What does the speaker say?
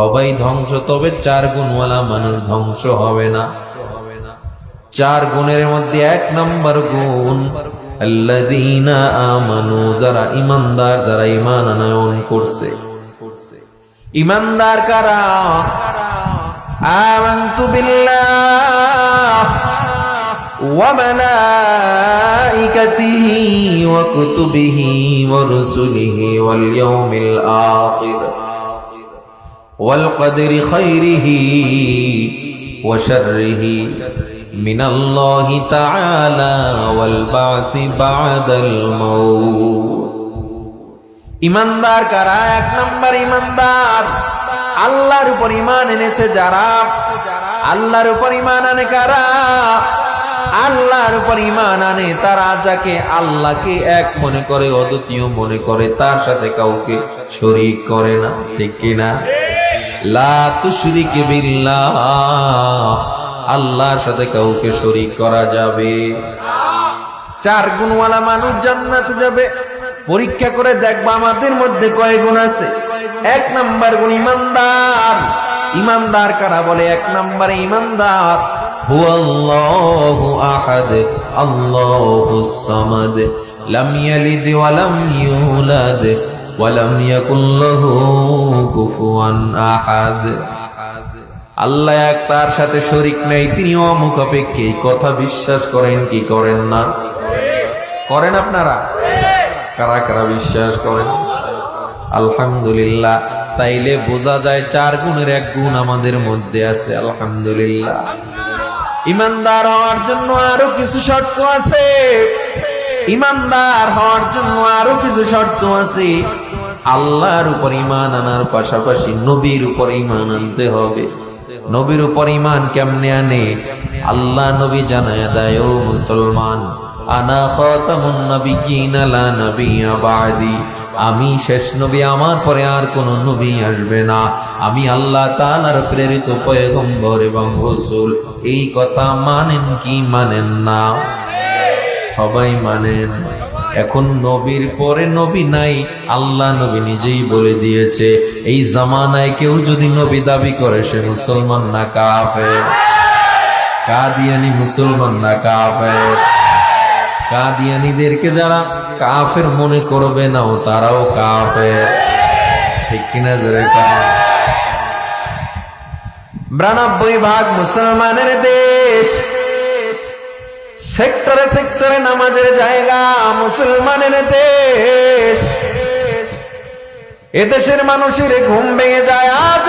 সবাই ধ্বংস, তবে চার গুণওয়ালা মানুষ ধ্বংস হবে না। চার গুণের মধ্যে এক নম্বর গুণ ওয়া কুতুবিহি ওয়া রুসুলিহি ওয়াল ইয়াউমিল আখির। والقدر خيره وشره من الله تعالى والبعث بعد الموت ইমানদার কারা এক নম্বর ইমানদার আল্লাহর উপর ইমান এনেছে যারা আল্লাহর উপর ইমান আনে কারা আল্লাহর উপর ইমান আনে তারা যাকে আল্লাহকে এক মনে করে অদ্বিতীয় মনে করে তার সাথে কাউকে শরীক করে না ঠিক কিনা লা আল্লাহর সাথে কাউকে শরীক করা যাবে। চার গুণওয়ালা মানুষ জান্নাতে যাবে। পরীক্ষা করে দেখবা আমাদের মধ্যে কয় গুণ আছে? এক নাম্বার গুণ ইমানদার। ইমানদার কারা বলে? এক নম্বরে ইমানদার। হুয়াল্লাহু আহাদ আল্লাহুস সামাদ। লাম ইয়ালিদ ওয়া লাম ইউলাদ। লাম ইয়াকুল লাহু কুফুয়ান আহাদ। আল্লাহ এক তার সাথে শরিক নেই তিনি অমুখ অপেক্ষে এই কথা বিশ্বাস করেন কি করেন না? করেন আপনারা? কারা কারা বিশ্বাস করেন? আলহামদুলিল্লাহ। তাইলে বোঝা যায় চার গুণের এক গুণ আমাদের মধ্যে আছে, আলহামদুলিল্লাহ। ইমানদার হওয়ার জন্য আরও কিছু শর্ত আছে। ইমানদার হওয়ার জন্য আরও কিছু শর্ত আছে। আল্লাহর উপর ইমান আনার পাশাপাশি নবীর উপর ইমান আনতে হবে। নবীর উপর ইমান কেমনে আনে? আল্লাহ নবী জানায় দেয়, ও মুসলমান আমি শেষ নবী, আমার পরে আর কোন নবী আসবে না। আমি আল্লাহ তাআলার প্রেরিত পয়গম্বর এবং রাসূল। এই কথা মানেন কি, মানেন না। সবাই মানেন এখন নবীর পরে নবী নাই, আল্লাহ নবী নিজেই বলে দিয়েছে, এই জামানায় কেউ যদি নবী দাবি করে, সে মুসলমান না কাফে কাদিয়ানি মুসলমান না কাফে কাদিয়ানিদেরকে যারা কাফের মনে করবে না, ও তারাও কাফের। ঠিক কিনা জোরে বিরানব্বই ভাগ মুসলমানের দেশ। সেক্টরে সেক্টরে নামাজের জায়গা মুসলমানের দেশ। এদেশের মানুষের ঘুম ভেঙে যায় আজ